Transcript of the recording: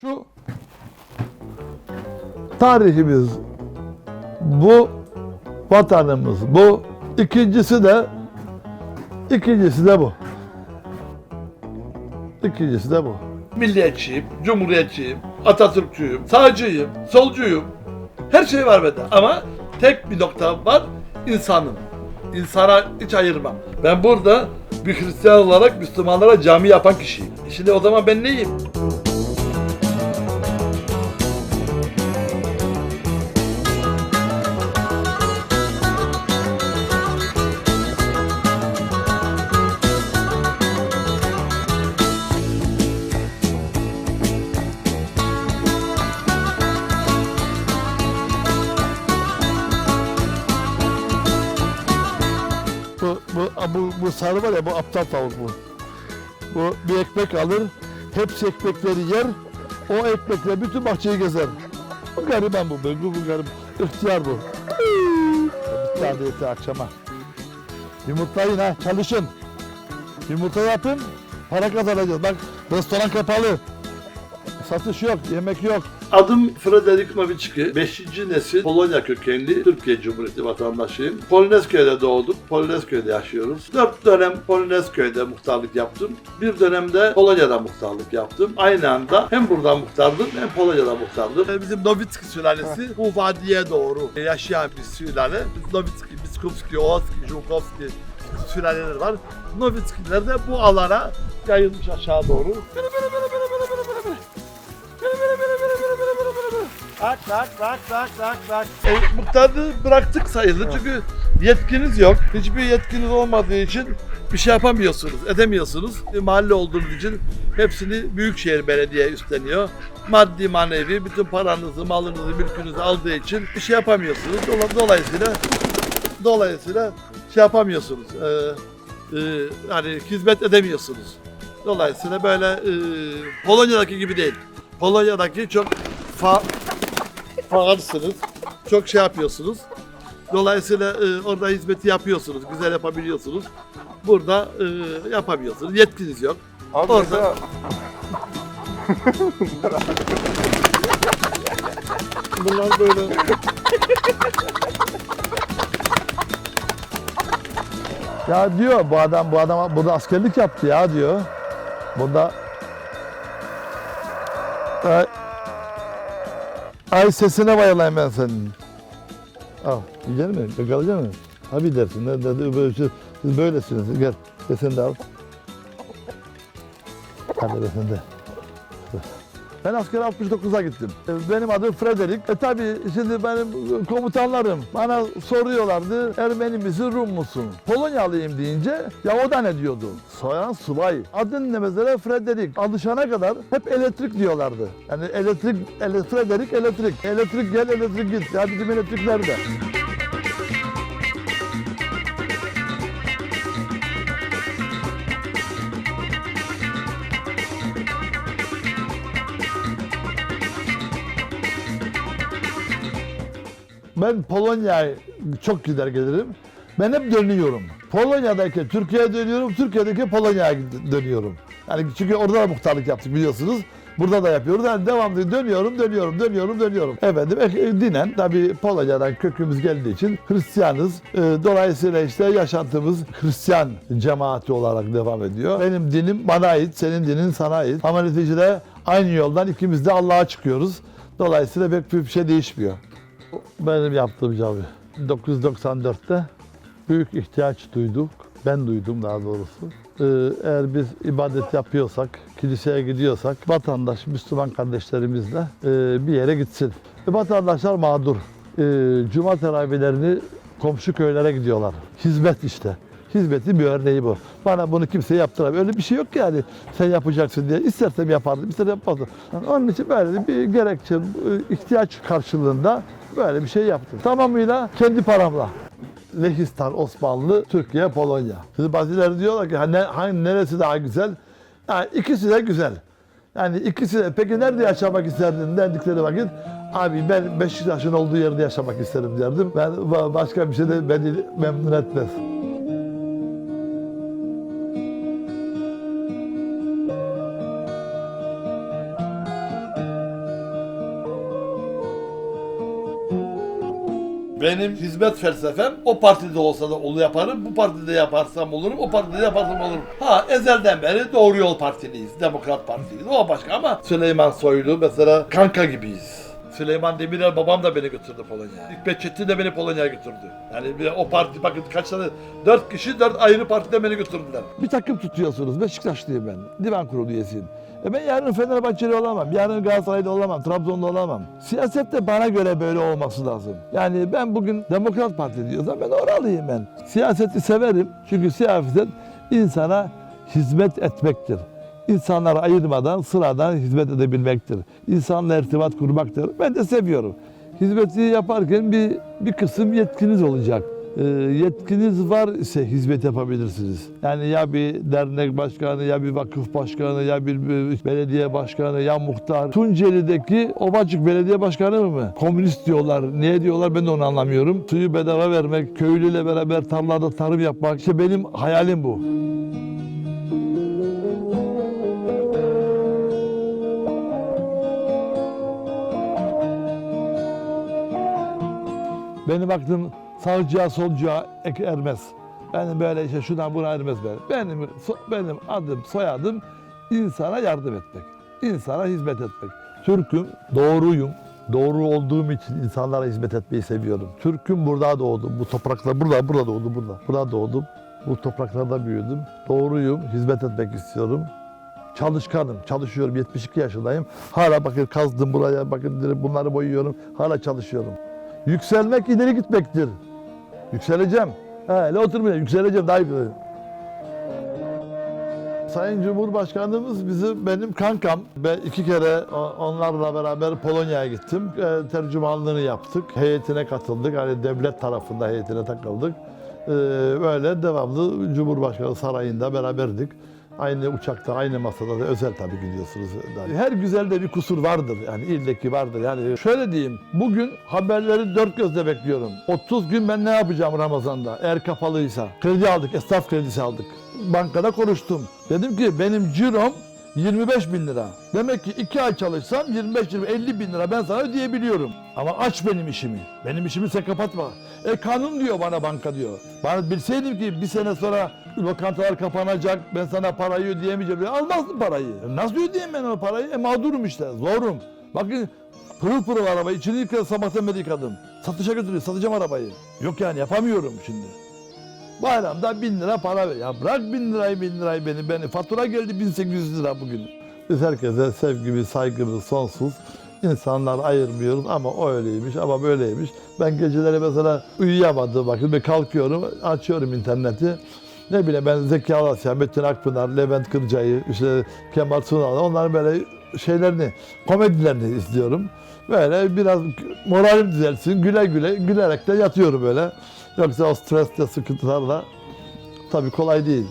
Şu tarihimiz bu vatanımız bu ikincisi de ikincisi de bu. İkincisi de bu. Milliyetçiyim, cumhuriyetçiyim, Atatürkçüyüm, sağcıyım, solcuyum. Her şey var bende ama tek bir nokta var, insanım. İnsana hiç ayırmam. Ben burada bir Hristiyan olarak Müslümanlara cami yapan kişiyim. Şimdi o zaman ben neyim? Bu, bu, bu, sarı var ya bu aptal tavuk bu. Bu bir ekmek alır, hepsi ekmekleri yer, o ekmekle bütün bahçeyi gezer. Bu gariban bu, bu, bu, gariban. İhtiyar bu. Bir tane yeter akşama. Yumurtlayın ha, çalışın. Yumurta yapın, para kazanacağız. Bak restoran kapalı. Satış yok, yemek yok. Adım Frederick Nowitzki. 5. nesil Polonya kökenli Türkiye Cumhuriyeti vatandaşıyım. Polonezköy'de doğdum. Polonezköy'de yaşıyoruz. 4 dönem Polonezköy'de muhtarlık yaptım. Bir dönemde Polonya'da muhtarlık yaptım. Aynı anda hem burada muhtardım hem Polonya'da muhtardım. Ee, Bizim Nowitzki sülalesi bu vadiye doğru yaşayan bir sülale. Biz Biskupski, Oğazki, Żukowski sülaleleri var. Nowitzkiler de bu alana yayılmış aşağı doğru. Bak bak bak bak bak bak. E, muhtarlığı bıraktık sayılır çünkü yetkiniz yok. Hiçbir yetkiniz olmadığı için bir şey yapamıyorsunuz, edemiyorsunuz. E, mahalle olduğunuz için hepsini Büyükşehir Belediye üstleniyor. Maddi manevi bütün paranızı, malınızı, mülkünüzü aldığı için bir şey yapamıyorsunuz. Dola- Dolayısıyla dolayısıyla şey yapamıyorsunuz. E, e, yani hizmet edemiyorsunuz. Dolayısıyla böyle e, Polonya'daki gibi değil. Polonya'daki çok fa faalsınız. Çok şey yapıyorsunuz. Dolayısıyla e, orada hizmeti yapıyorsunuz. Güzel yapabiliyorsunuz. Burada e, yapamıyorsunuz. Yetkiniz yok. Abi Orada- mesela Bunlar böyle Ya diyor bu adam bu adam burada askerlik yaptı ya diyor. Burada ay, ay sesine bayılayım ben senin. Al, yiyecek mi? Yakalayacak mı? Abi dersin. Ne, ne, böyle, şey- siz böylesiniz. Gel. Ve sen de al. Hadi be sen de. Ben askere 69'a gittim. E, Benim adım Frederick. E tabi şimdi benim komutanlarım bana soruyorlardı Ermeni misin Rum musun? Polonyalıyım deyince ya o da ne diyordu? Soyan subay. Adın ne mesela Frederick. Alışana kadar hep elektrik diyorlardı. Yani elektrik, ele, Frederick elektrik. Elektrik gel elektrik git. Ya bizim elektrik nerede? Ben Polonya'ya çok gider gelirim. Ben hep dönüyorum. Polonya'daki Türkiye'ye dönüyorum, Türkiye'deki Polonya'ya dönüyorum. Yani çünkü orada da muhtarlık yaptık biliyorsunuz. Burada da yapıyoruz. Yani devamlı dönüyorum, dönüyorum, dönüyorum, dönüyorum. Efendim e, dinen tabii Polonya'dan kökümüz geldiği için Hristiyanız. E, dolayısıyla işte yaşantımız Hristiyan cemaati olarak devam ediyor. Benim dinim bana ait, senin dinin sana ait. Ama neticede aynı yoldan ikimiz de Allah'a çıkıyoruz. Dolayısıyla pek bir şey değişmiyor. Benim yaptığım cami. 1994'te büyük ihtiyaç duyduk. Ben duydum daha doğrusu. Ee, eğer biz ibadet yapıyorsak, kiliseye gidiyorsak vatandaş, Müslüman kardeşlerimizle e, bir yere gitsin. E, vatandaşlar mağdur. E, Cuma teravihlerini komşu köylere gidiyorlar. Hizmet işte. Hizmetin bir örneği bu. Bana bunu kimse yaptıramıyor. Öyle bir şey yok yani sen yapacaksın diye. İstersem yapardım, istersem yapmazdım. Yani onun için böyle bir gerekçe, e, ihtiyaç karşılığında böyle bir şey yaptım. Tamamıyla kendi paramla. Lehistan, Osmanlı, Türkiye, Polonya. Şimdi bazıları diyorlar ki hani, hangi, neresi daha güzel? Yani ikisi de güzel. Yani ikisi de peki nerede yaşamak isterdin derdikleri vakit abi ben Beşiktaş'ın olduğu yerde yaşamak isterim derdim. Ben ba- başka bir şey de beni memnun etmez. Benim hizmet felsefem o partide olsa da onu yaparım, bu partide yaparsam olurum, o partide yaparsam olurum. Ha ezelden beri Doğru Yol Partiliyiz, Demokrat Partiyiz. O başka ama Süleyman Soylu mesela kanka gibiyiz. Süleyman Demirel babam da beni götürdü Polonya'ya. Hikmet Çetin de beni Polonya'ya götürdü. Yani bir, o parti bakın kaç tane, dört kişi dört ayrı partide beni götürdüler. Bir takım tutuyorsunuz. Beşiktaşlıyım ben. Divan kurulu üyesiyim. E ben yarın Fenerbahçeli olamam. Yarın Galatasaraylı olamam. Trabzonlu olamam. Siyasette bana göre böyle olması lazım. Yani ben bugün Demokrat Parti diyorsam ben oralıyım ben. Siyaseti severim. Çünkü siyaset insana hizmet etmektir. İnsanları ayırmadan sıradan hizmet edebilmektir. İnsanla irtibat kurmaktır. Ben de seviyorum. Hizmeti yaparken bir, bir kısım yetkiniz olacak. E, yetkiniz var ise hizmet yapabilirsiniz. Yani ya bir dernek başkanı, ya bir vakıf başkanı, ya bir, belediye başkanı, ya muhtar. Tunceli'deki Ovacık Belediye Başkanı mı? Komünist diyorlar. Niye diyorlar ben de onu anlamıyorum. Suyu bedava vermek, köylüyle beraber tarlada tarım yapmak. İşte benim hayalim bu. Benim aklım sağcıya solcuya ermez. Benim böyle işte şuna buna ermez benim. Benim, so- benim adım soyadım insana yardım etmek. insana hizmet etmek. Türk'üm, doğruyum. Doğru olduğum için insanlara hizmet etmeyi seviyorum. Türk'üm burada doğdum. Bu topraklar burada, burada doğdum, burada. Burada doğdum. Bu topraklarda büyüdüm. Doğruyum, hizmet etmek istiyorum. Çalışkanım, çalışıyorum. 72 yaşındayım. Hala bakın kazdım buraya, bakın bunları boyuyorum. Hala çalışıyorum. Yükselmek ileri gitmektir. Yükseleceğim. He, öyle oturmayacağım. Yükseleceğim daha yukarı. Sayın Cumhurbaşkanımız bizim benim kankam. Ben iki kere onlarla beraber Polonya'ya gittim. E, tercümanlığını yaptık. Heyetine katıldık. Hani devlet tarafında heyetine takıldık. E, böyle devamlı Cumhurbaşkanı sarayında beraberdik. Aynı uçakta, aynı masada da özel tabii gidiyorsunuz. Her güzelde bir kusur vardır. Yani ildeki vardır. Yani şöyle diyeyim. Bugün haberleri dört gözle bekliyorum. 30 gün ben ne yapacağım Ramazan'da? Eğer kapalıysa. Kredi aldık, esnaf kredisi aldık. Bankada konuştum. Dedim ki benim cirom 25 bin lira. Demek ki iki ay çalışsam 25-50 bin lira ben sana ödeyebiliyorum. Ama aç benim işimi. Benim işimi sen kapatma. E kanun diyor bana banka diyor. Bana bilseydim ki bir sene sonra lokantalar kapanacak ben sana parayı ödeyemeyeceğim. diye Almazdım parayı. E nasıl ödeyeyim ben o parayı? E mağdurum işte zorum. Bakın pırıl pırıl araba içini yıkadım sabahtan beri yıkadım. Satışa götürüyor satacağım arabayı. Yok yani yapamıyorum şimdi. Bayramda bin lira para ver. Ya bırak bin lirayı bin lirayı beni. beni. Fatura geldi 1800 lira bugün. Biz herkese sevgimiz, saygımız sonsuz. İnsanlar ayırmıyoruz ama o öyleymiş ama böyleymiş. Ben geceleri mesela uyuyamadım bakın ben kalkıyorum açıyorum interneti. Ne bileyim ben Zeki Alasya, Metin Akpınar, Levent Kırca'yı, işte Kemal Sunal onların böyle şeylerini, komedilerini izliyorum. Böyle biraz moralim düzelsin, güle güle gülerek de yatıyorum böyle. Yoksa o stresle, sıkıntılarla tabii kolay değil.